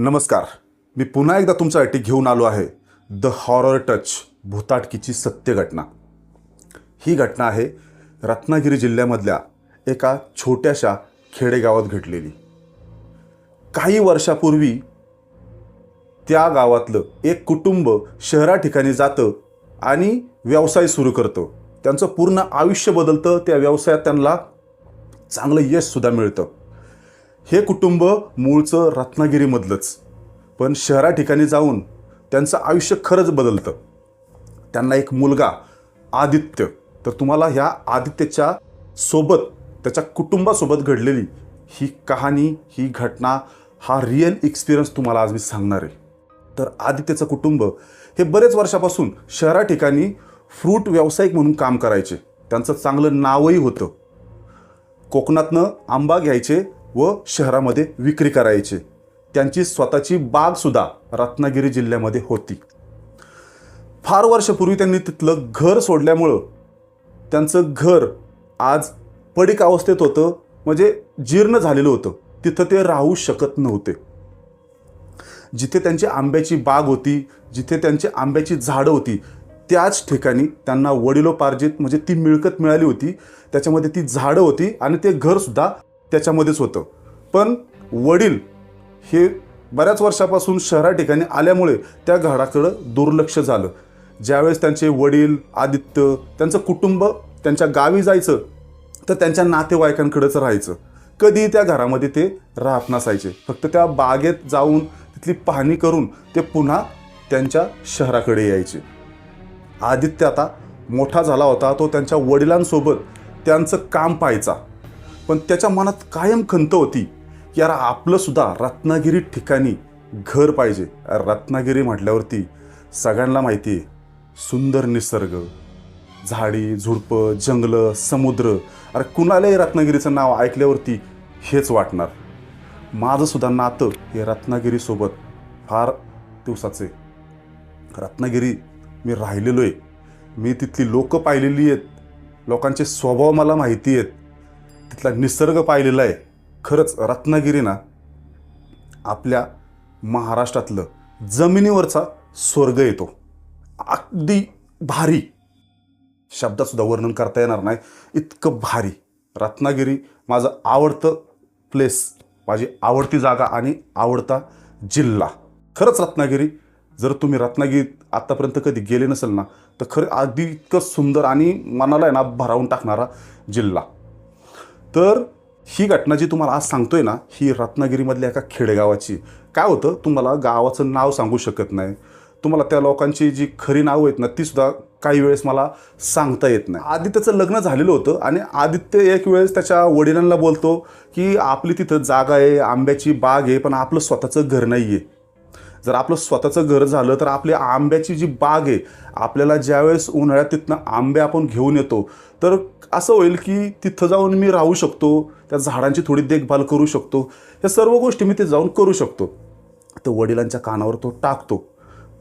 नमस्कार. मी पुन्हा एकदा तुमच्यासाठी घेऊन आलो आहे. द हॉरर टच भूताटकीची सत्य घटना. ही घटना आहे रत्नागिरी जिल्ह्यामधल्या एका छोट्याशा खेडेगावात घडलेली. काही वर्षापूर्वी त्या गावातलं एक कुटुंब शहरा ठिकाणी जातं आणि व्यवसाय सुरू करतं. त्यांचं पूर्ण आयुष्य बदलतं त्या व्यवसायात त्यांना चांगलं यशसुद्धा मिळतं. हे कुटुंब मूळचं रत्नागिरीमधलंच. पण शहरा ठिकाणी जाऊन त्यांचं आयुष्य खरंच बदलतं. त्यांना एक मुलगा आदित्य. तर तुम्हाला ह्या आदित्यच्या सोबत त्याच्या कुटुंबासोबत घडलेली ही कहाणी ही घटना हा रिअल एक्सपिरियन्स तुम्हाला आज मी सांगणार आहे. तर आदित्यचं कुटुंब हे बरेच वर्षापासून शहरा ठिकाणी फ्रूट व्यावसायिक म्हणून काम करायचे. त्यांचं चांगलं नावही होतं. कोकणातनं आंबा घ्यायचे व शहरामध्ये विक्री करायचे. त्यांची स्वतःची बागसुद्धा रत्नागिरी जिल्ह्यामध्ये होती. फार वर्षापूर्वी त्यांनी तिथलं घर सोडल्यामुळं त्यांचं घर आज पडीक अवस्थेत होतं म्हणजे जीर्ण झालेलं होतं. तिथं ते राहू शकत नव्हते. जिथे त्यांची आंब्याची बाग होती जिथे त्यांची आंब्याची झाडं होती त्याच ठिकाणी त्यांना वडिलोपार्जित म्हणजे ती मिळकत मिळाली होती. त्याच्यामध्ये ती झाडं होती आणि ते घरसुद्धा त्याच्यामध्येच होतं. पण वडील हे बऱ्याच वर्षापासून शहरा ठिकाणी आल्यामुळे त्या घराकडं दुर्लक्ष झालं. ज्यावेळेस त्यांचे वडील आदित्य त्यांचं कुटुंब त्यांच्या गावी जायचं तर त्यांच्या नातेवाईकांकडेच राहायचं. कधी त्या घरामध्ये ते राहत नसायचे. फक्त त्या बागेत जाऊन तिथली पाहणी करून ते पुन्हा त्यांच्या शहराकडे यायचे. आदित्य आता मोठा झाला होता तो त्यांच्या वडिलांसोबत त्यांचं काम पाहायचा. पण त्याच्या मनात कायम खंत होती. की यार आपलंसुद्धा रत्नागिरी ठिकाणी घर पाहिजे. रत्नागिरी म्हटल्यावरती सगळ्यांना माहिती आहे सुंदर निसर्ग झाडी झुडपं जंगलं समुद्र. अरे कुणालाही रत्नागिरीचं नाव ऐकल्यावरती हेच वाटणार. माझंसुद्धा नातं हे रत्नागिरीसोबत फार दिवसाचे. रत्नागिरी मी राहिलेलो आहे मी तिथली लोकं पाहिलेली आहेत. लोकांचे स्वभाव मला माहिती आहेत. तिथला निसर्ग पाहिलेला आहे. खरंच रत्नागिरी ना आपल्या महाराष्ट्रातलं जमिनीवरचा स्वर्ग येतो. अगदी भारी. शब्दातसुद्धा वर्णन करता येणार नाही. इतकं भारी. रत्नागिरी माझं आवडतं प्लेस माझी आवडती जागा आणि आवडता जिल्हा. खरंच रत्नागिरी जर तुम्ही रत्नागिरीत आत्तापर्यंत कधी गेले नसेल ना तर खरं अगदी इतकं सुंदर आणि मनाला आहे ना भरावून टाकणारा जिल्हा. तर ही घटना जी तुम्हाला आज सांगतोय ना ही रत्नागिरीमधल्या एका खेडेगावाची. काय होतं तुम्हाला गावाचं नाव सांगू शकत नाही. तुम्हाला त्या लोकांची जी खरी नावं आहेत ना तीसुद्धा काही वेळेस मला सांगता येत नाही. आदित्यचं लग्न झालेलं होतं आणि आदित्य एक वेळेस त्याच्या वडिलांना बोलतो की आपली तिथं जागा आहे आंब्याची बाग आहे पण आपलं स्वतःचं घर नाही आहे जर आपलं स्वतःचं घर झालं तर आपली आंब्याची जी बाग आहे आपल्याला ज्यावेळेस उन्हाळ्यात तिथनं आंबे आपण घेऊन येतो तर असं होईल की तिथं जाऊन मी राहू शकतो त्या झाडांची थोडी देखभाल करू शकतो या सर्व गोष्टी मी ते जाऊन करू शकतो. तर वडिलांच्या कानावर तो टाकतो.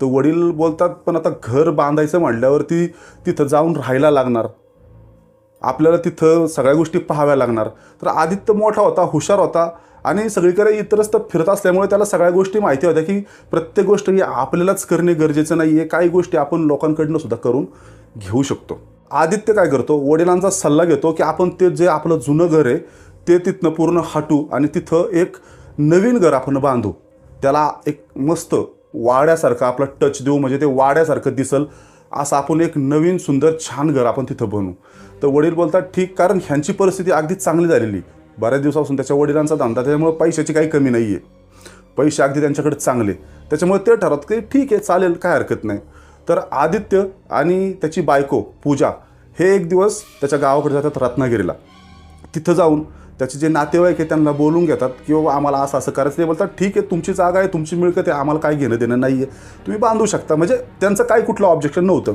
तर वडील बोलतात पण आता घर बांधायचं म्हटल्यावरती तिथं जाऊन राहायला लागणार. आपल्याला तिथं सगळ्या गोष्टी पाहाव्या लागणार. तर आदित्य मोठा होता हुशार होता आणि सगळीकडे इतरच तर फिरत असल्यामुळे त्याला सगळ्या गोष्टी माहिती होत्या की प्रत्येक गोष्ट ही आपल्यालाच करणे गरजेचं नाही आहे काही गोष्टी आपण लोकांकडनं सुद्धा करून घेऊ शकतो. आदित्य काय करतो? वडिलांचा सल्ला घेतो की आपण ते जे आपलं जुनं घर आहे ते तिथनं पूर्ण हटू आणि तिथं एक नवीन घर आपण बांधू. त्याला एक मस्त वाड्यासारखं आपला टच देऊ म्हणजे ते वाड्यासारखं दिसल असं आपण एक नवीन सुंदर छान घर आपण तिथं बनवू तर वडील बोलतात ठीक कारण ह्यांची परिस्थिती अगदी चांगली झालेली. बऱ्याच दिवसापासून त्याच्या वडिलांचा धंदा त्याच्यामुळे पैशाची काही कमी नाही आहे पैसे अगदी त्यांच्याकडे चांगले. त्याच्यामुळे ते ठरवत की ठीक आहे चालेल काय हरकत नाही. तर आदित्य आणि त्याची बायको पूजा हे एक दिवस त्याच्या गावाकडे जातात रत्नागिरीला. तिथं जाऊन त्याचे जे नातेवाईक आहे त्यांना बोलून घेतात की बाबा आम्हाला असं असं करायचं ते बोलतात ठीक आहे तुमची जागा आहे तुमची मिळकत आहे आम्हाला काय घेणं देणं नाही आहे तुम्ही बांधू शकता. म्हणजे त्यांचं काय कुठलं ऑब्जेक्शन नव्हतं.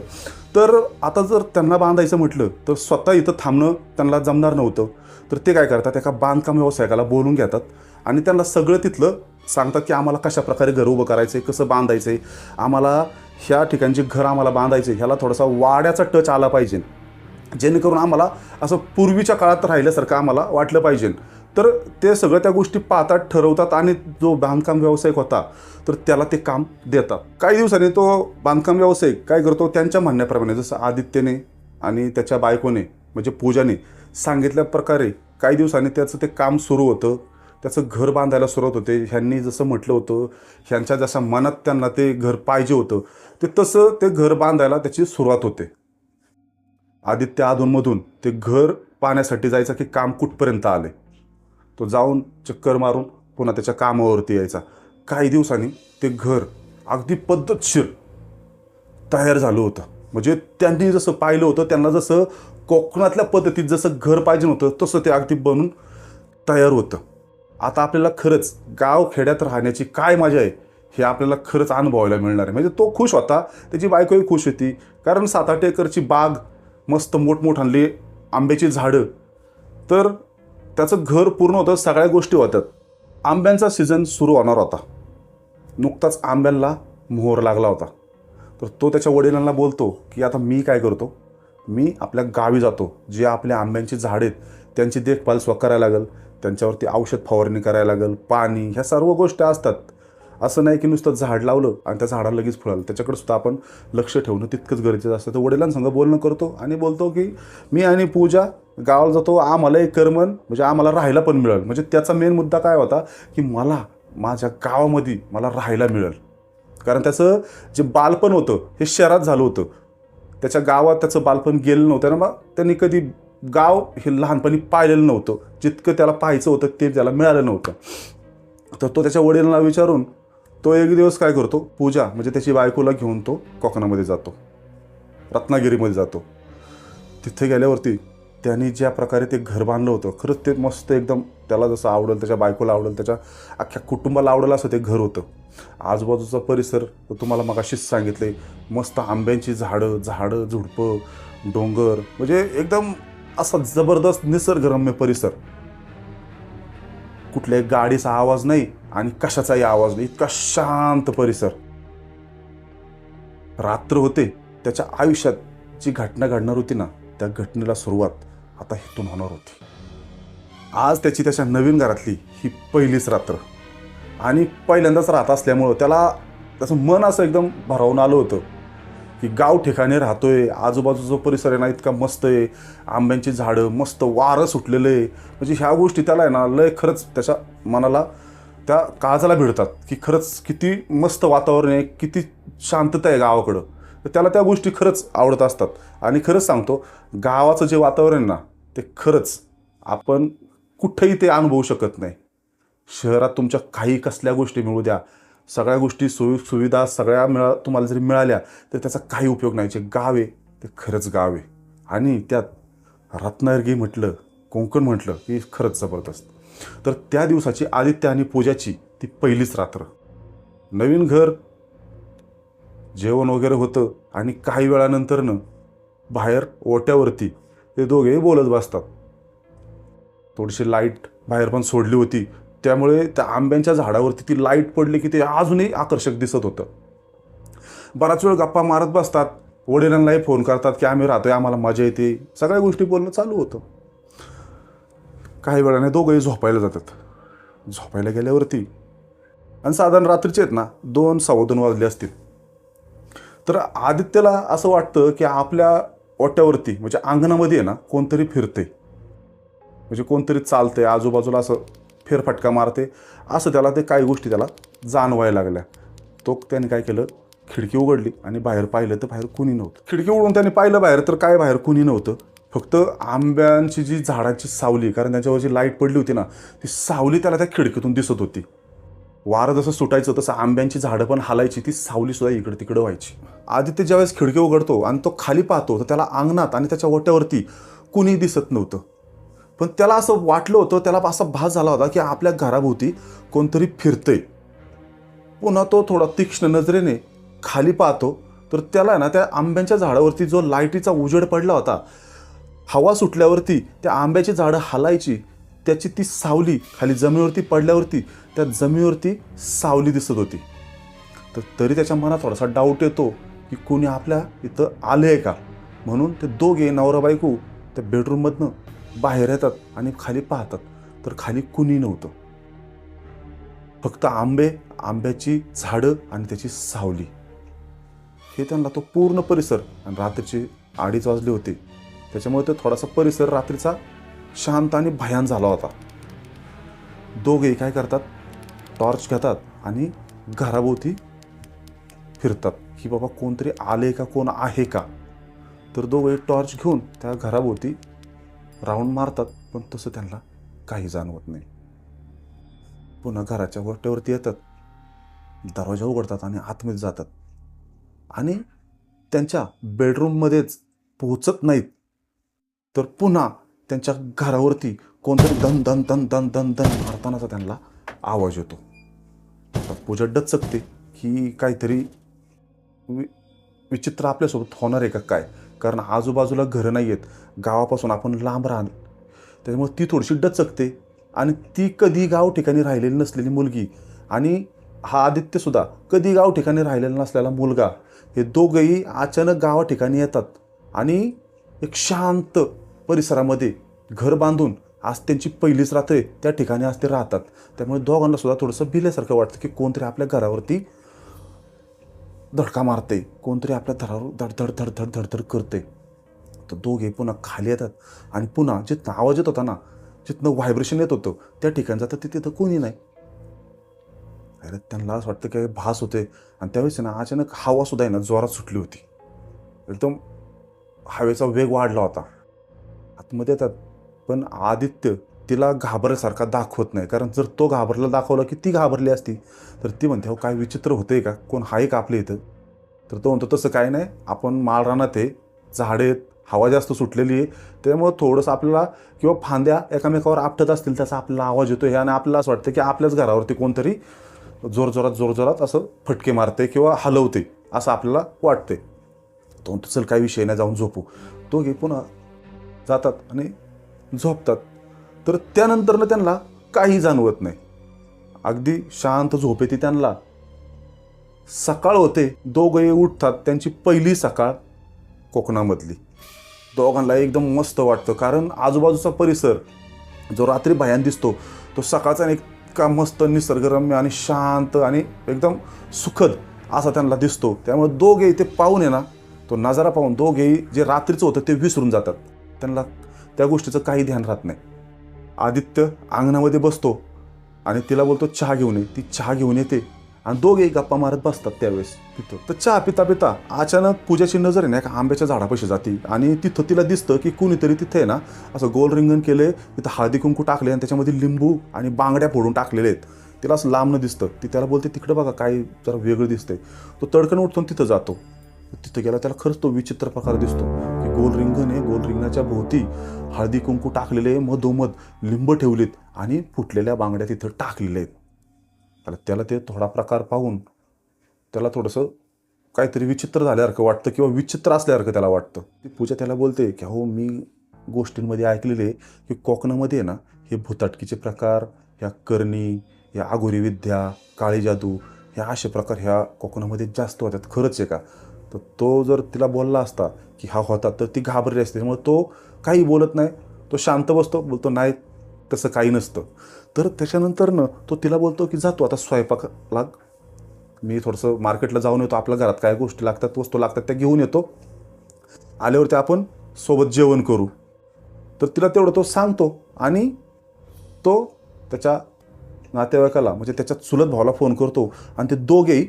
तर आता जर त्यांना बांधायचं म्हटलं तर स्वतः इथं थांबणं त्यांना जमणार नव्हतं. तर ते काय करतात एका बांधकाम व्यावसायिकाला बोलून घेतात आणि त्यांना सगळं तिथलं सांगतात की आम्हाला कशा प्रकारे घर उभं करायचं आहे कसं बांधायचं आहे आम्हाला ह्या ठिकाणचे घर आम्हाला बांधायचे ह्याला थोडासा वाड्याचा टच आला पाहिजे. जेणेकरून आम्हाला असं पूर्वीच्या काळात राहिल्यासारखं आम्हाला वाटलं पाहिजे. तर ते सगळं त्या गोष्टी पाहतात ठरवतात आणि जो बांधकाम व्यावसायिक होता तर त्याला ते काम देतात. काही दिवसांनी तो बांधकाम व्यावसायिक काय करतो? त्यांच्या म्हणण्याप्रमाणे जसं आदित्यने आणि त्याच्या बायकोने म्हणजे पूजाने सांगितल्या प्रकारे काही दिवसांनी त्याचं ते काम सुरू होतं. त्याचं घर बांधायला सुरुवात होते. ह्यांनी जसं म्हटलं होतं ह्यांच्या जशा मनात त्यांना ते घर पाहिजे होतं ते तसं ते घर बांधायला त्याची सुरुवात होते. आदित्य अधूनमधून ते घर पाहण्यासाठी जायचं की काम कुठपर्यंत आले. तो जाऊन चक्कर मारून पुन्हा त्याच्या कामावरती यायचा. काही दिवसांनी ते घर अगदी पद्धतशीर तयार झालं होतं. म्हणजे त्यांनी जसं पाहिलं होतं त्यांना जसं कोकणातल्या पद्धतीत जसं घर पाहिजे होतं तसं ते अगदी बनून तयार होतं. आता आपल्याला खरंच गाव खेड्यात राहण्याची काय मजा आहे? हे आपल्याला खरंच अनुभवायला मिळणार आहे. म्हणजे तो खुश होता त्याची बायकोही खुश होती. कारण सात आठ एकरची बाग मस्त मोठमोठांली आंब्याची झाडं. तर त्याचं घर पूर्ण होतं सगळ्या गोष्टी होत्यात आंब्यांचा सीझन सुरू होणार होता. नुकताच आंब्यांना मोहर लागला होता. तर तो त्याच्या वडिलांना बोलतो की आता मी काय करतो? मी आपल्या गावी जातो. जे आपल्या आंब्यांची झाडं आहेत त्यांची देखभाल स्व करायला लागेल. त्यांच्यावरती औषध फवारणी करायला लागेल. पाणी ह्या सर्व गोष्टी असतात. असं नाही की नुसतं झाड लावलं आणि त्या झाडाला लगेच फुलालं त्याच्याकडे सुद्धा आपण लक्ष ठेवणं तितकंच गरजेचं असतं. तर वडिलांसंग बोलणं करतो आणि बोलतो की मी आणि पूजा गावाला जातो. आम्हाला एक करमन. म्हणजे आम्हाला राहायला पण मिळेल. म्हणजे त्याचा मेन मुद्दा काय होता की मला माझ्या गावामध्ये मला राहायला मिळेल. कारण त्याचं जे बालपण होतं हे शहरात झालं होतं. त्याच्या गावात त्याचं बालपण गेलं नव्हतं. ना मग त्यांनी कधी गाव हे लहानपणी पाहिलेलं नव्हतं. जितकं त्याला पाहायचं होतं ते त्याला मिळालं नव्हतं. तर तो त्याच्या वडिलांना विचारून तो एक दिवस काय करतो? पूजा म्हणजे त्याची बायकोला घेऊन तो कोकणामध्ये जातो. रत्नागिरीमध्ये जातो. तिथे गेल्यावरती त्यांनी ज्या प्रकारे ते घर बांधलं होतं खरंच ते मस्त एकदम त्याला जसं आवडेल त्याच्या बायकोला आवडेल त्याच्या अख्ख्या कुटुंबाला आवडेल असं ते घर होतं. आजूबाजूचा परिसर तर तुम्हाला मग अशीच सांगितले मस्त आंब्यांची झाडं झाडं झुडपं डोंगर म्हणजे एकदम असा जबरदस्त निसर्गरम्य परिसर. कुठल्याही गाडीचा आवाज नाही आणि कशाचाही आवाज नाही. इतका शांत परिसर. रात्र होते त्याच्या आयुष्यात जी घटना घडणार होती ना त्या घटनेला सुरुवात आता हिथून होणार होती. आज त्याची त्याच्या नवीन घरातली ही पहिलीच रात्र. आणि पहिल्यांदाच राहत असल्यामुळं त्याला त्याचं मन असं एकदम भरावून आलं होतं. की गाव ठिकाणी राहतोय आजूबाजूचा परिसर आहे ना इतका मस्त आहे. आंब्यांची झाडं मस्त वारं सुटलेलं आहे. म्हणजे ह्या गोष्टी त्याला आहे ना लय खरंच त्याच्या मनाला त्या काळजाला भिडतात की खरंच किती मस्त वातावरण आहे किती शांतता आहे गावाकडं. तर त्याला त्या गोष्टी खरंच आवडत असतात. आणि खरंच सांगतो गावाचं जे वातावरण आहे ना ते खरंच आपण कुठंही ते अनुभवू शकत नाही. शहरात तुमच्या काही कसल्या गोष्टी मिळू द्या. सगळ्या गोष्टी सोयी सुविधा सगळ्या मिळा तुम्हाला जरी मिळाल्या तर त्याचा काही उपयोग नाही. जे गाव आहे ते खरंच गाव आहे. आणि त्यात रत्नागिरी म्हटलं कोंकण म्हटलं की खरंच जबरदस्त. तर त्या दिवसाची आदित्य आणि पूजाची ती पहिलीच रात्र. नवीन घर जेवण वगैरे होतं आणि काही वेळानंतरनं बाहेर ओट्यावरती ते दोघेही बोलत बसतात. थोडीशी लाइट बाहेर पण सोडली होती. त्यामुळे त्या आंब्यांच्या झाडावरती ती लाइट पडली की ते अजूनही आकर्षक दिसत होतं. बराच वेळ गप्पा मारत बसतात. वडिलांनाही फोन करतात की आम्ही राहतोय आम्हाला मजा येते. सगळ्या गोष्टी बोलणं चालू होतं. काही वेळाने दोघंही झोपायला जातात. झोपायला गेल्यावरती आणि साधारण रात्रीचे आहेत ना दोन सव्वा दोन वाजले असतील. तर आदित्यला असं वाटतं की आपल्या ओट्यावरती म्हणजे अंगणामध्ये आहे ना कोणतरी फिरते म्हणजे कोणतरी चालतंय आजूबाजूला असं फेरफटका मारते. असं त्याला ते काही गोष्टी त्याला जाणवायला लागल्या. तो त्याने काय केलं? खिडकी उघडली आणि बाहेर पाहिलं तर बाहेर कुणी नव्हतं. खिडकी उघडून त्याने पाहिलं बाहेर तर काय बाहेर कुणी नव्हतं. फक्त आंब्यांची जी झाडाची सावली कारण त्याच्यावर जी लाइट पडली होती ना ती सावली त्याला त्या खिडकीतून दिसत होती. वारं जसं सुटायचं तसं आंब्यांची झाडं पण हालायची ती सावली सुद्धा इकडे तिकडे व्हायची. आदित्य ज्यावेळेस खिडकी उघडतो आणि तो खाली पाहतो तर त्याला अंगणात आणि त्याच्या ओट्यावरती कुणी दिसत नव्हतं. पण त्याला असं वाटलं होतं त्याला असा भास झाला होता की आपल्या घराभोवती कोणतरी फिरतंय. पुन्हा तो थोडा तीक्ष्ण नजरेने खाली पाहतो तर त्याला ना त्या आंब्यांच्या झाडावरती जो लाईटीचा उजेड पडला होता हवा सुटल्यावरती त्या आंब्याची झाडं हालायची त्याची ती सावली खाली जमिनीवरती पडल्यावरती त्या जमिनीवरती सावली दिसत होती. तर तरी त्याच्या मनात थोडासा डाऊट येतो की कोणी आपल्या इथं आले आहे का? म्हणून ते दोघे नवरा बायको त्या बेडरूममधनं बाहेर येतात आणि खाली पाहतात तर खाली कुणी नव्हतं. फक्त आंबे आंब्याची झाडं आणि त्याची सावली. हे त्यांना तो पूर्ण परिसर आणि रात्रीचे अडीच वाजले होते. त्याच्यामुळे तो थोडासा परिसर रात्रीचा शांत आणि भयान झाला होता. दोघे काय करतात? टॉर्च घेतात आणि घराभोवती फिरतात. की बाबा कोणतरी आले का? कोण आहे का? तर दोघे टॉर्च घेऊन त्या घराभोवती राऊंड मारतात पण तसं त्यांना काही जाणवत नाही. पुन्हा घराच्या गोष्टीवरती येतात. दरवाजा उघडतात आणि आतमध्ये जातात. आणि त्यांच्या बेडरूममध्येच पोहोचत नाहीत. तर पुन्हा त्यांच्या घरावरती कोणतरी दन दन दन दन दन दन मारतानाचा त्यांना आवाज येतो. आता पूजा डचकते की काहीतरी वि विचित्र आपल्यासोबत होणार आहे का काय? कारण आजूबाजूला घरं नाही आहेत. गावापासून आपण लांब राहण त्याच्यामुळे ती थोडीशी डचकते. आणि ती कधी गाव ठिकाणी राहिलेली नसलेली मुलगी आणि हा आदित्यसुद्धा कधी गाव ठिकाणी राहिलेला नसलेला मुलगा हे दोघंही अचानक गावा ठिकाणी येतात. आणि एक शांत परिसरामध्ये घर बांधून आज त्यांची पहिलीच रात्र त्या ठिकाणी आज ते राहतात. त्यामुळे दोघांनासुद्धा थोडंसं भिल्यासारखं वाटतं की कोणतरी आपल्या घरावरती धडका मारते कोणतरी आपल्या घरावर धडधड धडधड धडधड करते तर दोघे पुन्हा खाली येतात आणि पुन्हा जिथनं आवाज येत होता ना जिथनं व्हायब्रेशन येत होतं त्या ठिकाणी जातं ते तिथं कोणी नाही. अरे त्यांना असं वाटतं की भास होते. आणि त्यावेळेस ना अचानक हवा सुद्धा आहे ना जोरात सुटली होती. एकदम हवेचा वेग वाढला होता. आतमध्ये येतात. पण आदित्य तिला घाबरल्यासारखा दाखवत नाही. कारण जर तो घाबरला दाखवला की ती घाबरली असती तर ती म्हणते हो काय विचित्र होतंय का? कोण आहे का आपल्या इथं? तर तो म्हणतो तसं काय नाही. आपण माळरानात आहे. झाडे आहेत. हवा जास्त सुटलेली आहे. त्यामुळं थोडंसं आपल्याला किंवा फांद्या एकामेकावर आपटत असतील त्याचा आपल्याला आवाज येतो हे आणि आपल्याला असं वाटतं की आपल्याच घरावरती कोणतरी जोरजोरात जोरजोरात असं फटके मारते किंवा हलवते असं आपल्याला वाटते तो म्हणतो चल काही विषय नाही. जाऊन झोपू. तो घे पुन्हा जातात आणि झोपतात. तर त्यानंतरनं त्यांना काही जाणवत नाही. अगदी शांत झोप येते त्यांना सकाळ होते. दोघे उठतात. त्यांची पहिली सकाळ कोकणामधली. दोघांना एकदम मस्त वाटतं. कारण आजूबाजूचा परिसर जो रात्री भयान दिसतो तो सकाळचा इतका मस्त निसर्गरम्य आणि शांत आणि एकदम सुखद असा त्यांना दिसतो. त्यामुळे दोघे ते पाहून आहे ना तो नजारा पाहून दोघेही जे रात्रीचं होतं ते विसरून जातात. त्यांना त्या गोष्टीचं काही ध्यान राहत नाही. आदित्य अंगणामध्ये बसतो आणि तिला बोलतो चहा घेऊन ये. ती चहा घेऊन येते. आणि दोघेही गप्पा मारत बसतात त्यावेळेस तिथं. तर चहा पिता पिता अचानक पूजाची नजर आहे ना एका आंब्याच्या झाडापाशी जाते. आणि तिथं तिला दिसतं की कुणीतरी तिथे आहे ना असं गोल रिंगण केले तिथं हळदी कुंकू टाकले आणि त्याच्यामध्ये लिंबू आणि बांगड्या फोडून टाकलेले आहेत. तिला असं लांबनं दिसतं. ती त्याला बोलते तिकडं बघा काय जरा वेगळं दिसतंय. तो तडकन उठतो आणि तिथं जातो. तिथं गेला त्याला खरंच तो विचित्र प्रकार दिसतो. गोल रिंगण आहे गोल रिंगणाच्या भोवती हळदी कुंकू टाकलेले मधोमध लिंब ठेवलेत आणि फुटलेल्या बांगड्या तिथं टाकलेल्या आहेत. त्याला त्याला ते थोडा प्रकार पाहून त्याला थोडंसं काहीतरी विचित्र झाल्यासारखं वाटतं किंवा विचित्र असल्यासारखं त्याला वाटतं. ती पूजा त्याला बोलते की हो मी गोष्टींमध्ये ऐकलेले की कोकणामध्ये आहे ना हे भूताटकीचे प्रकार ह्या करणी ह्या आगोरी विद्या काळी जादू ह्या असे प्रकार ह्या कोकणामध्ये जास्त होतात. खरंच आहे का? तर तो जर तिला बोलला असता की हा होता तर ती घाबरली असते. त्यामुळे तो काही बोलत नाही. तो शांत बसतो बोलतो नाही तसं काही नसतं. तर त्याच्यानंतरनं तो तिला बोलतो की जातो आता स्वयंपाक लाग. मी थोडंसं मार्केटला जाऊन येतो. आपल्या घरात काय गोष्टी लागतात वस्तू लागतात त्या घेऊन येतो. आल्यावरती आपण सोबत जेवण करू. तर तिला तेवढं तो सांगतो आणि तो त्याच्या नातेवाईकाला म्हणजे त्याच्या चुलत भावाला फोन करतो आणि ते दोघेही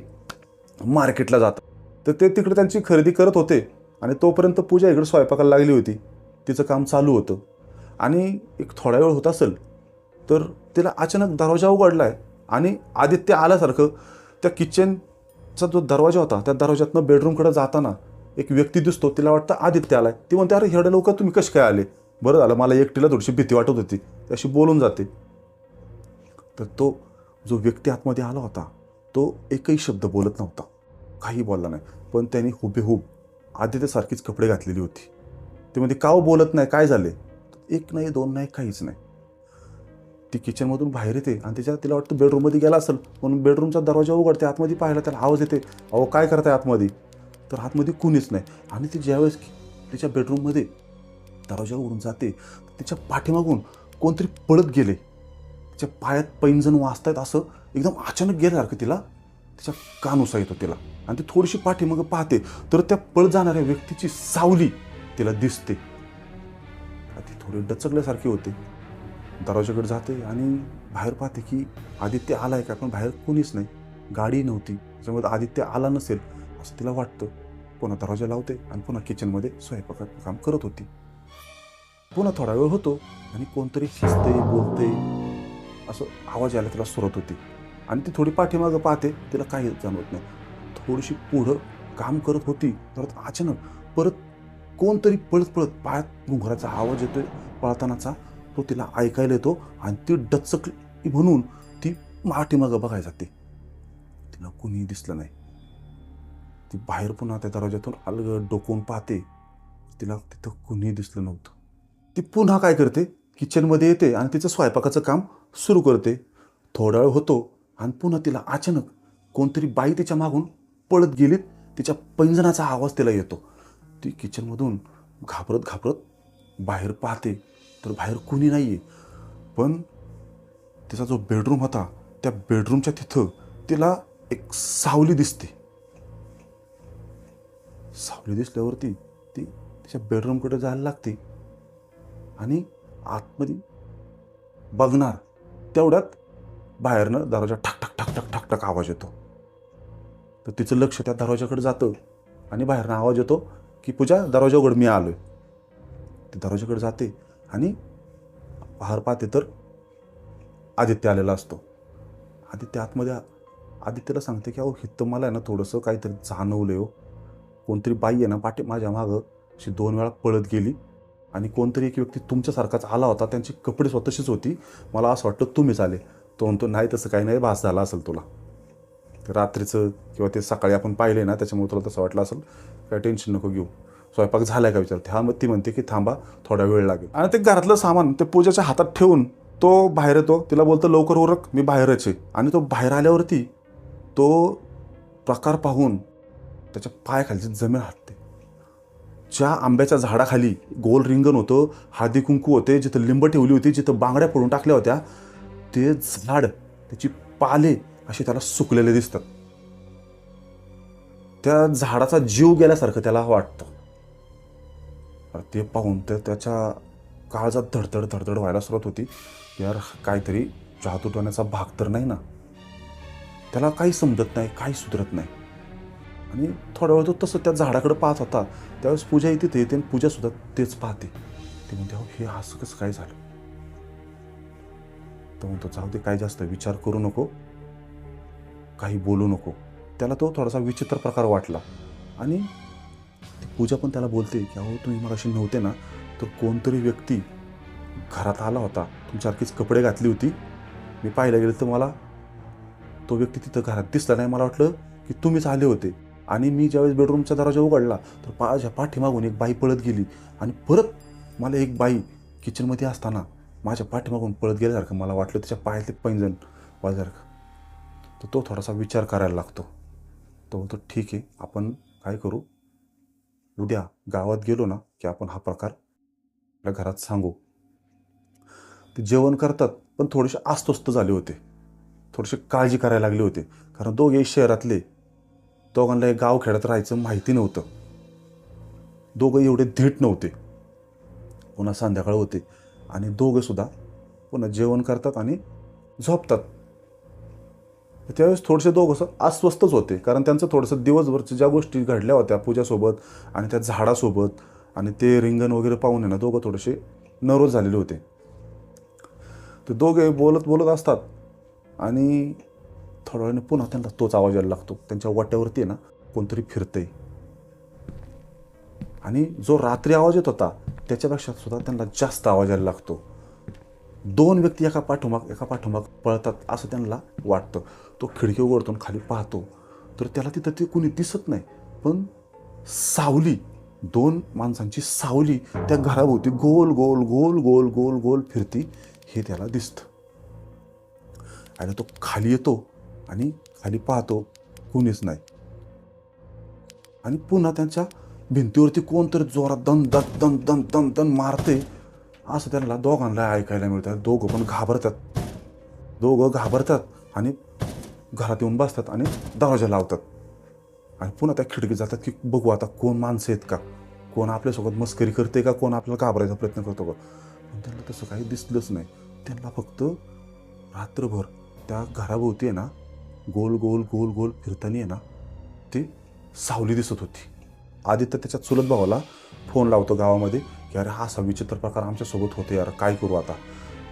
मार्केटला जातात. तर ते तिकडे त्यांची खरेदी करत होते आणि तोपर्यंत पूजा इकडे स्वयंपाकाला लागली होती. तिचं काम चालू होतं. आणि एक थोडा वेळ होत असेल तर तिला अचानक दरवाजा उघडला आहे आणि आदित्य आल्यासारखं त्या किचनचा जो दरवाजा होता त्या दरवाज्यातनं बेडरूमकडे जाताना एक व्यक्ती दिसतो. तिला वाटतं आदित्य आलाय. ती म्हणते अरे हेडं लवकर तुम्ही कसे काय आले? बरं झालं मला एकटीला थोडीशी भीती वाटत होती. त्याशी बोलून जाते. तर तो जो व्यक्ती आतमध्ये आला होता तो एकही शब्द बोलत नव्हता. काही बोलला नाही. पण त्याने हुबेहूब आदित्यसारखीच कपडे घातलेली होती. ते म्हणजे का हो बोलत नाही काय झाले? एक नाही दोन नाही काहीच नाही. ती किचनमधून बाहेर येते आणि तिच्या तिला वाटतं बेडरूममध्ये गेला असेल. म्हणून बेडरूमचा दरवाजा उघडते आतमध्ये पाहिला त्याला आवाज येते. अहो काय करताय आतमध्ये? तर आतमध्ये कुणीच नाही. आणि ती ज्यावेळेस तिच्या बेडरूममध्ये दरवाजा उघडून जाते तिच्या पाठीमागून कोणतरी पळत गेले. तिच्या पायात पैंजण वाचतायत असं एकदम अचानक गेल्यासारखं तिला तिच्या कानुसा येतो तिला. आणि ती थोडीशी पाठी मग पाहते. तर त्या पळ जाणाऱ्या व्यक्तीची सावली तिला दिसते. ती थोडी डचकल्यासारखी होते. दरवाजाकडे जाते आणि बाहेर पाहते की आदित्य आलाय का? पण बाहेर कोणीच नाही. गाडी नव्हती. त्याच्यामुळे आदित्य आला नसेल असं तिला वाटतं. पुन्हा दरवाजा लावते आणि पुन्हा किचनमध्ये स्वयंपाकात काम करत होती. पुन्हा थोडा वेळ होतो आणि कोणतरी हसते बोलते असं आवाज यायला तिला सुरत होती. आणि ती थोडी पाठीमागं पाहते तिला काही जाणवत नाही. थोडीशी पुढं काम करत होती तर अचानक परत कोणतरी पळत पळत पायात घुंगराचा आवाज येतोय पळतानाचा तो तिला ऐकायला येतो आणि ती डचकली म्हणून ती पाठीमागं बघायला जाते. तिला कुणीही दिसलं नाही. ती बाहेर पुन्हा त्या दरवाज्यातून अलग डोकवून पाहते. तिला तिथं कुणीही दिसलं नव्हतं. ती पुन्हा काय करते? किचनमध्ये येते आणि तिचं स्वयंपाकाचं काम सुरू करते. थोडा वेळ होतो आणि पुन्हा तिला अचानक कोणतरी बाई तिच्या मागून पळत गेलीत. तिच्या पैंजणाचा आवाज तिला येतो. ती किचनमधून घाबरत घाबरत बाहेर पाहते तर बाहेर कुणी नाही आहे पण तिचा जो बेडरूम होता त्या बेडरूमच्या तिथं तिला एक सावली दिसते. सावली दिसल्यावरती ती तिच्या बेडरूमकडे जायला लागते आणि आतमध्ये बघणार तेवढ्यात बाहेरनं दरवाजा ठक ठक ठक ठक ठक ठक आवाज येतो. तर तिचं लक्ष त्या दरवाजाकडे जातं आणि बाहेरनं आवाज येतो की पूजा दरवाजा उघड मी आहे ती दरवाजाकडे जाते आणि बाहेर पाहते तर आदित्य आलेला असतो. आदित्य आतमध्ये आदित्यला सांगते की अहो हिथं मला आहे ना थोडंसं काहीतरी जाणवलं हो. कोणतरी बाई आहे ना पाठी माझ्या मागं अशी दोन वेळा पळत गेली आणि कोणतरी एक व्यक्ती तुमच्यासारखाच आला होता त्यांची कपडे स्वतःशीच होती. मला असं वाटतं तुम्हीच आले. तो म्हणतो नाही तसं काही नाही भास झाला असेल तुला. रात्रीचं किंवा ते सकाळी आपण पाहिले ना त्याच्यामुळे तुला तसं वाटलं असेल काय टेन्शन नको घेऊ. स्वयंपाक झालाय का विचार? हा मग ती म्हणते की थांबा थोडा वेळ लागेल. आणि ते घरातलं सामान ते पूजाच्या हातात ठेवून तो बाहेर येतो. तिला बोलतो लवकर उरक मी बाहेरच आहे. आणि तो बाहेर आल्यावरती तो प्रकार पाहून त्याच्या पायाखालची जमीन हटते ज्या आंब्याच्या झाडाखाली गोल रिंगण होतं हळदी कुंकू होते जिथं लिंब ठेवली होती जिथं बांगड्या पडून टाकल्या होत्या ते झाड त्याची पाले असे त्याला सुकलेले दिसतात. त्या झाडाचा जीव गेल्यासारखं त्याला वाटतं. ते पाहून तर त्याच्या काळजात धडधड धडधड व्हायला सुरुवात होती. यार काहीतरी जादूटोण्याचा भाग तर नाही ना? त्याला काही समजत नाही काही सुधरत नाही. आणि थोडा वेळ तो तसं त्या झाडाकडे पाहत होता. त्यावेळेस पूजा येते तिथे येते आणि पूजासुद्धा तेच पाहते. ते म्हणते हे असं कसं काय झालं? तो म्हणतो जाऊ दे काय जास्त विचार करू नको. काही बोलू नको. त्याला तो थोडासा विचित्र प्रकार वाटला. आणि ती पूजा पण त्याला बोलते की अहो तुम्ही मग अशी नव्हते ना तर कोणतरी व्यक्ती घरात आला होता. तुमच्यासारखीच कपडे घातली होती. मी पाहायला गेलं तर मला तो व्यक्ती तिथं घरात दिसला नाही. मला वाटलं की तुम्हीच आले होते. आणि मी ज्यावेळेस बेडरूमचा दरवाजा उघडला तर माझ्या पाठीमागून एक बाई पळत गेली. आणि परत मला एक बाई किचनमध्ये असताना माझ्या पाठीमागून पळत गेल्यासारखं मला वाटलं त्याच्या पायातले पैंजण वाजल्यासारखं तर तो थोडासा विचार करायला लागतो. तो म्हणतो ठीक आहे आपण काय करू? उद्या गावात गेलो ना की आपण हा प्रकार आपल्या घरात सांगू. ते जेवण करतात पण थोडेसे अस्वस्थ झाले होते. थोडेसे काळजी करायला लागले होते. कारण दोघे शहरातले दोघांना हे गाव खेळत राहायचं माहिती नव्हतं. दोघं एवढे धीट नव्हते. पुन्हा संध्याकाळ होते. आणि दोघंसुद्धा पुन्हा जेवण करतात आणि झोपतात. त्यावेळेस थोडेसे दोघं अस्वस्थच होते कारण त्यांचं थोडंसं दिवसभरच्या ज्या गोष्टी घडल्या होत्या पूजासोबत आणि त्या झाडासोबत आणि ते रिंगण वगैरे पाहून आहे ना दोघं थोडेसे नर्वस झालेले होते. ते दोघे बोलत बोलत असतात आणि थोड्या वेळाने पुन्हा त्यांना तोच आवाज यायला लागतो. त्यांच्या वाट्यावरती आहे ना कोणतरी फिरतंय. आणि जो रात्री आवाज येत होता त्याच्यापेक्षा सुद्धा त्यांना जास्त आवाज यायला लागतो. दोन व्यक्ती एका पाठोमाग एका पाठोमाग पळतात असं त्यांना वाटतं. तो खिडकी उघडतून खाली पाहतो. तर त्याला तिथं ते कुणी दिसत नाही. पण सावली दोन माणसांची सावली त्या घराभोवती गोल गोल गोल गोल गोल गोल फिरती. हे त्याला दिसतं. आणि तो खाली येतो आणि खाली पाहतो. कुणीच नाही. आणि पुन्हा त्यांच्या भिंतीवरती कोणतरी जोरात दन दन दन दन दन दन मारते असं त्यांना दोघांना ऐकायला मिळतं दोघं पण घाबरतात. दोघं घाबरतात आणि घरात येऊन बसतात आणि दरवाजा लावतात. आणि पुन्हा त्या खिडकीत जातात की बघू आता कोण माणसं आहेत का? कोण आपल्यासोबत मस्करी करते का? कोण आपल्याला घाबरायचा प्रयत्न करतो का? पण त्यांना तसं काही दिसलंच नाही. त्यांना फक्त रात्रभर त्या घराभोवती आहे ना गोल गोल गोल गोल फिरताना आहे ना ती सावली दिसत होती. आधी तर त्याच्या चुलत भावाला फोन लावतो गावामध्ये की अरे हा असा विचित्र प्रकार आमच्यासोबत होतो यार काय करू आता?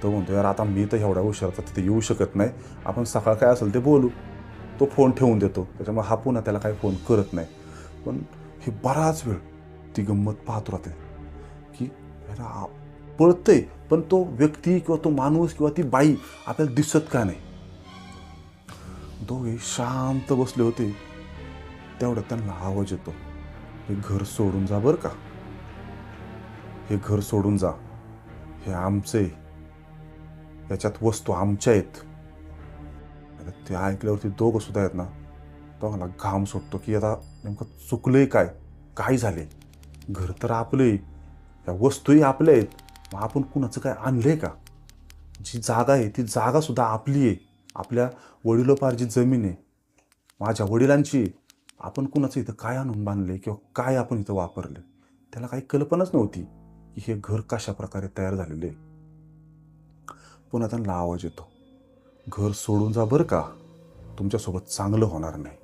तो म्हणतो यार आता मी तर एवढ्या उशिराचा तिथे येऊ शकत नाही. आपण सकाळ काय असेल ते बोलू. तो फोन ठेवून देतो. त्याच्यामुळे हा पुन्हा त्याला काही फोन करत नाही. पण हे बराच वेळ ती गंमत पाहत राहते की यार पळतंय पण तो व्यक्ती किंवा तो माणूस किंवा ती बाई आपल्याला दिसत का नाही? दोघे शांत बसले होते. तेवढं त्यांना आवाज येतो. हे घर सोडून जा बरं का. हे घर सोडून जा. हे आमचे. याच्यात वस्तू आमच्या आहेत. ते ऐकल्यावरती दोघं सुद्धा आहेत ना तो मला घाम सुटतो की आता नेमकं चुकलंय काय? काय झाले घर तर आपले या वस्तूही आपल्या आहेत. मग आपण कुणाचं काय आणलंय का? जी जागा आहे ती जागा सुद्धा आपली आहे. आपल्या वडिलोपार्जित जमीन आहे. माझ्या वडिलांची आहे. आपण कुणाचं इथं काय आणून बांधले किंवा काय आपण इथं वापरले त्याला काही कल्पनाच नव्हती की हे घर कशा प्रकारे तयार झालेले आहे. पुन्हा त्यांना आवाज येतो. घर सोडून जा बरं का तुमच्यासोबत चांगलं होणार नाही.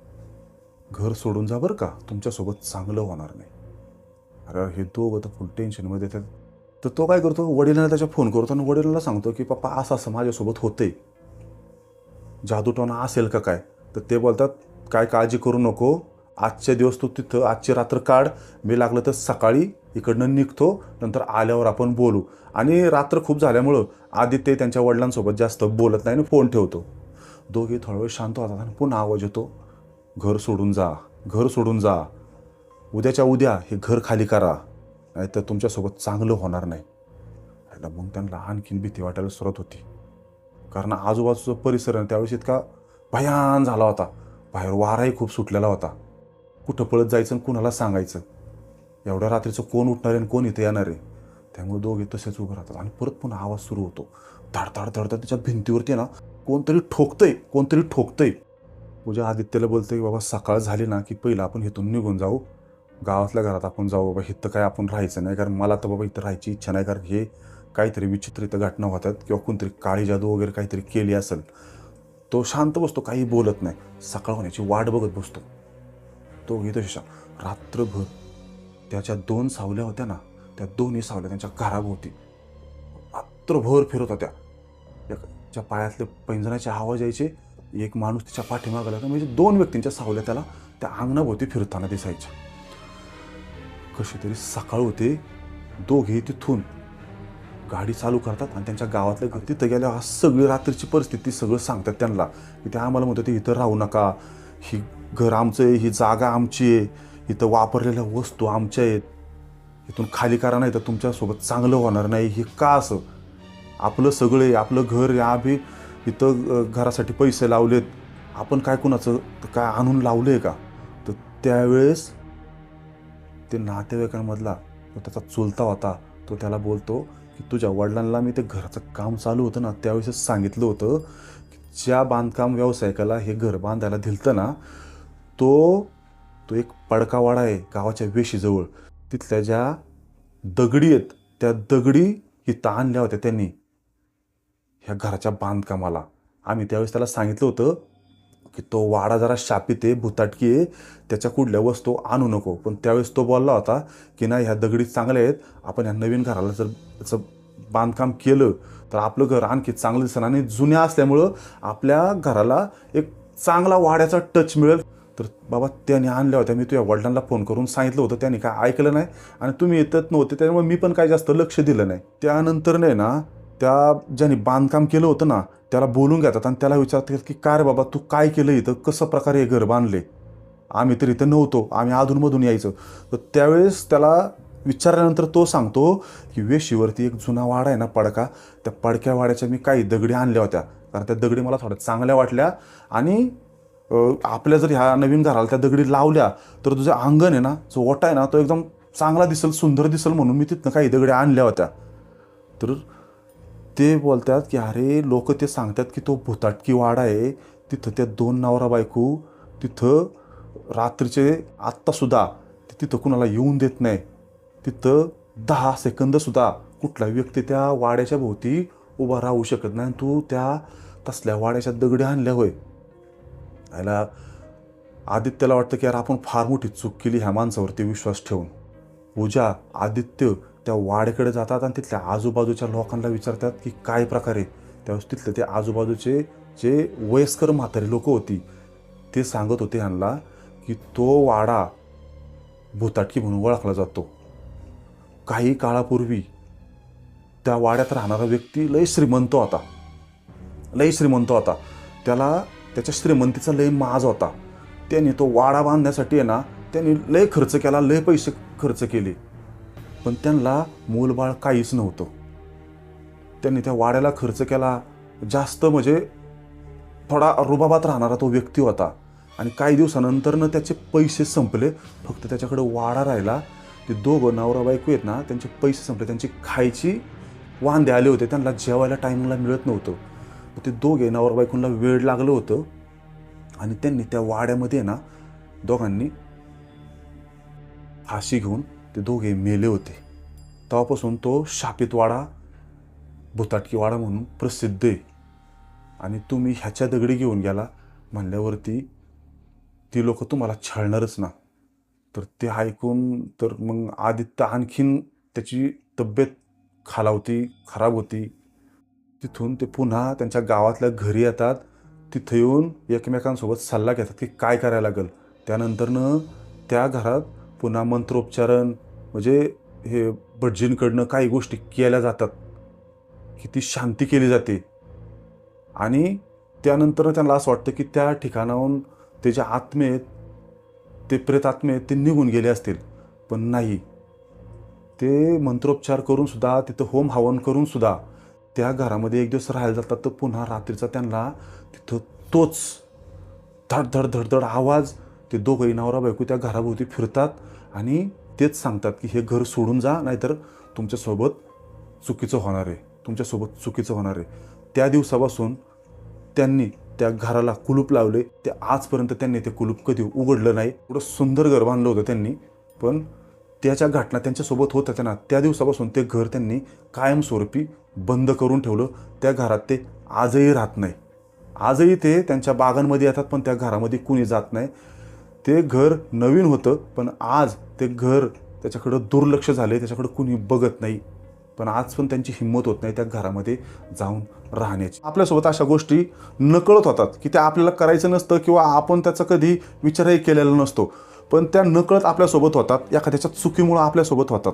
घर सोडून जा बरं का तुमच्यासोबत चांगलं होणार नाही. अरे हे दोघं तर फुल टेन्शनमध्ये येतात. तर तो काय करतो? वडिलांना त्याच्या फोन करतो आणि वडिलांना सांगतो की पप्पा असं असं माझ्यासोबत होतंय. जादूटोना असेल का काय? तर ते बोलतात काय काळजी करू नको. आजच्या दिवस तू तिथं आजची रात्र काढ. मी लागलं तर सकाळी इकडनं निघतो नंतर आल्यावर आपण बोलू. आणि रात्र खूप झाल्यामुळं आदित्य त्यांच्या वडिलांसोबत जास्त बोलत नाही आणि फोन ठेवतो. दोघे थोडा वेळ शांत होतात आणि पुन्हा आवाज येतो. घर सोडून जा घर सोडून जा. उद्याच्या उद्या हे घर खाली करा. नाही तर तुमच्यासोबत चांगलं होणार नाही. मग त्यांना आणखीन भीती वाटायला सुरुवात होती. कारण आजूबाजूचा परिसर आहे त्यावेळेस इतका भयान झाला होता. बाहेर वाराही खूप सुटलेला होता. कुठं पळत जायचं आणि कुणाला सांगायचं? एवढ्या रात्रीचं कोण उठणार आहे आणि कोण इथे येणार आहे? त्यामुळे दोघे तसेच उभे राहतात. आणि परत पुन्हा आवाज सुरू होतो. धाड धाड त्याच्या भिंतीवरती आहे ना कोणतरी ठोकतंय कोणतरी ठोकतंय. पूजा आदित्यला बोलतं की बाबा सकाळ झाली ना की पहिलं आपण इथून निघून जाऊ. गावातल्या घरात आपण जाऊ. बाबा इथं काय आपण राहायचं नाही. कारण मला तर बाबा इथं राहायची इच्छा नाही. कारण हे काहीतरी विचित्र इथं घटना होतात किंवा कोणतरी काळी जादू वगैरे काहीतरी केली असेल. तो शांत बसतो काही बोलत नाही. सकाळ होण्याची वाट बघत बसतो. तो घेतो शिशा रात्रभर त्याच्या दोन सावल्या होत्या ना त्या दोन्ही सावल्या त्यांच्या घराभोवती. रात्रभर फिरत होत्या. एकाच्या पायातले पैंजणाचे आवाज यायचे. एक माणूस तिच्या पाठीमागं लागला म्हणजे दोन व्यक्तींच्या सावल्या त्याला त्या अंगणाभोवती फिरताना दिसायच्या. कशी तरी सकाळ होते. दोघे तिथून गाडी चालू करतात आणि त्यांच्या गावातल्या घर तिथं गेल्यावर सगळी रात्रीची परिस्थिती सगळं सांगतात त्यांना. की ते आम्हाला म्हणतात इथं राहू नका. ही घर आमचं आहे ही जागा आमची आहे. इथं वापरलेल्या वस्तू आमच्या आहेत. इथून खाली करा नाही तर तुमच्यासोबत चांगलं होणार नाही. हे का असं? आपलं सगळं आहे आपलं घर आहे आम्ही इथं घरासाठी पैसे लावलेत. आपण काय कुणाचं काय आणून लावलं आहे का? तर त्यावेळेस ते नातेवाईकांमधला तो त्याचा चुलता होता तो त्याला बोलतो की तुझ्या वडिलांना मी ते घराचं काम चालू होतं ना त्यावेळेस सांगितलं होतं की ज्या बांधकाम व्यावसायिकाला हे घर बांधायला दिलतं ना तो तो एक पडकावाडा आहे गावाच्या वेशीजवळ. तिथल्या ज्या दगडी आहेत त्या दगडी इथं आणल्या होत्या त्यांनी ह्या घराच्या बांधकामाला. आम्ही त्यावेळेस त्याला सांगितलं होतं की तो वाडा जरा शापित आहे भुताटकी आहे त्याच्या कुठल्या वस्तू आणू नको. पण त्यावेळेस तो बोलला होता की नाही ह्या दगडी चांगल्या आहेत आपण ह्या नवीन घराला जर त्याचं बांधकाम केलं तर आपलं घर आणखी चांगलं दिसेल आणि जुन्या असल्यामुळं आपल्या घराला एक चांगला वाड्याचा टच मिळेल. तर बाबा त्याने आणल्या होत्या. मी तुझ्या वडिलांना फोन करून सांगितलं होतं. त्यांनी काय ऐकलं नाही आणि तुम्ही येतच नव्हते. त्यामुळे मी पण काय जास्त लक्ष दिलं नाही. त्यानंतर नाही ना त्या ज्याने बांधकाम केलं होतं ना त्याला बोलून घेतात आणि त्याला विचारतात की काय रे बाबा तू काय केलं इथं? कसं प्रकारे हे घर बांधले? आम्ही तर इथं नव्हतो आम्ही अधूनमधून यायचं. तर त्यावेळेस त्याला विचारल्यानंतर तो सांगतो की वेशीवरती एक जुना वाडा आहे ना पडका त्या पडक्या वाड्याच्या मी काही दगडी आणल्या होत्या. कारण त्या दगडी मला थोड्या चांगल्या वाटल्या आणि आपल्या जर ह्या नवीन घराला त्या दगडी लावल्या तर तुझं अंगण आहे ना जो ओटा आहे ना तो एकदम चांगला दिसेल सुंदर दिसेल म्हणून मी तिथनं काही दगडी आणल्या होत्या. तर ते बोलतात की अरे लोक ते सांगतात की तो भुताटकी वाडा आहे. तिथं त्या दोन नवरा बायको तिथं रात्रीचे आत्तासुद्धा ते तिथं कुणाला येऊन देत नाही. तिथं दहा सेकंदसुद्धा कुठला व्यक्ती त्या वाड्याच्या भोवती उभा राहू शकत नाही तू त्या तसल्या वाड्याच्या दगडी आणल्या होय. याला आदित्यला वाटतं की यार आपण फार मोठी चूक केली ह्या माणसावरती विश्वास ठेवून. पूजा आदित्य त्या वाड्याकडे जातात आणि तिथल्या आजूबाजूच्या लोकांना विचारतात की काय प्रकारे त्यावेळेस तिथले ते आजूबाजूचे जे वयस्कर म्हातारी लोक होती ते सांगत होते ह्यांना की तो वाडा भुताटकी म्हणून ओळखला जातो. काही काळापूर्वी त्या वाड्यात राहणारा व्यक्ती लय श्रीमंत होता. लय श्रीमंत होता. त्याला त्याच्या श्रीमंतीचा लय माज होता. त्याने तो वाडा बांधण्यासाठी आहे ना त्यांनी लय खर्च केला लय पैसे खर्च केले. पण त्यांना मूलबाळ काहीच नव्हतं. त्यांनी त्या वाड्याला खर्च केला. जास्त म्हणजे थोडा रुबाबात राहणारा तो व्यक्ती होता. आणि काही दिवसानंतरनं त्याचे पैसे संपले. फक्त त्याच्याकडे वाडा राहिला. ते दोघं नवरा बायको आहेत ना त्यांचे पैसे संपले. त्यांची खायची वांदे आले होते. त्यांना जेवायला टायमिंगला मिळत नव्हतं. मग ते दोघे नवरा बायकोंना वेळ लागलं होतं. आणि त्यांनी त्या वाड्यामध्ये ना दोघांनी फाशी घेऊन ते दोघे मेले होते. तेव्हापासून तो शापितवाडा भुताटकीवाडा म्हणून प्रसिद्ध आहे. आणि तुम्ही ह्याच्या दगडी घेऊन गेला म्हणल्यावरती ती लोक तुम्हाला छळणारच ना. तर ते ऐकून तर मग आदित्य आणखीन त्याची तब्येत खालावती खराब होती. तिथून ते पुन्हा त्यांच्या गावातल्या घरी येतात. तिथं येऊन एकमेकांसोबत सल्ला घेतात की काय करायला लागेल. त्यानंतरनं त्या घरात पुन्हा मंत्रोपचारण म्हणजे हे भटजींकडनं काही गोष्टी केल्या जातात. की ती शांती केली जाते. आणि त्यानंतर त्यांना असं वाटतं की त्या ठिकाणाहून ते जे आत्मे आहेत ते प्रेत आत्मे आहेत ते निघून गेले असतील. पण नाही. ते मंत्रोपचार करून सुद्धा तिथं होम हवन करून सुद्धा त्या घरामध्ये एक दिवस राहायला जातात तर पुन्हा रात्रीचा त्यांना तिथं तोच धड धड धड आवाज ते दोघंही नवरा बायको त्या घराभोवती फिरतात आणि तेच सांगतात की हे घर सोडून जा नाहीतर तुमच्यासोबत चुकीचं होणार आहे. तुमच्यासोबत चुकीचं होणार आहे. त्या दिवसापासून त्यांनी त्या घराला कुलूप लावले. ते आजपर्यंत त्यांनी ते कुलूप कधी उघडलं नाही. एवढं सुंदर घर बांधलं होतं त्यांनी. पण त्याच्या घटना त्यांच्यासोबत होत होत्या ना त्या दिवसापासून ते घर त्यांनी कायमस्वरूपी बंद करून ठेवलं. त्या घरात ते आजही राहत नाही. आजही ते त्यांच्या बागांमध्ये येतात पण त्या घरामध्ये कुणी जात नाही. ते घर नवीन होतं पण आज ते घर त्याच्याकडं दुर्लक्ष झाले त्याच्याकडं कुणी बघत नाही. पण आज पण त्यांची हिंमत होत नाही त्या घरामध्ये जाऊन राहण्याची. आपल्यासोबत अशा गोष्टी नकळत होतात की त्या आपल्याला करायचं नसतं किंवा आपण त्याचा कधी विचारही केलेला नसतो. पण त्या नकळत आपल्यासोबत होतात एखाद्याच्या चुकीमुळं आपल्यासोबत होतात.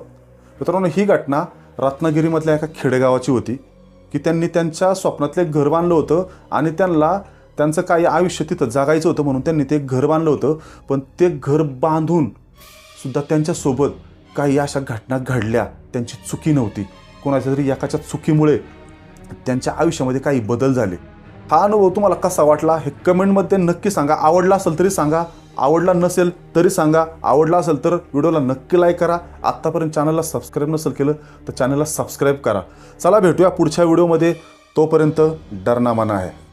मित्रांनो ही घटना रत्नागिरीमधल्या एका खेडेगावाची होती की त्यांनी त्यांच्या स्वप्नातलं एक घर बांधलं होतं आणि त्यांना त्यांचं काही आयुष्य तिथं जगायचं होतं म्हणून त्यांनी ते घर बांधलं होतं. पण ते घर बांधून सुद्धा त्यांच्यासोबत काही अशा घटना घडल्या. त्यांची चुकी नव्हती. कोणाच्या तरी एकाच्या चुकीमुळे त्यांच्या आयुष्यामध्ये काही बदल झाले. हा अनुभव तुम्हाला कसा वाटला हे कमेंटमध्ये नक्की सांगा. आवडला असेल तरी सांगा. आवडला नसेल तरी सांगा. आवडला असेल तर व्हिडिओला नक्की लाईक करा. आत्तापर्यंत चॅनलला सबस्क्राईब नसेल केलं तर चॅनलला सबस्क्राईब करा. चला भेटूया पुढच्या व्हिडिओमध्ये. तोपर्यंत डरना मना आहे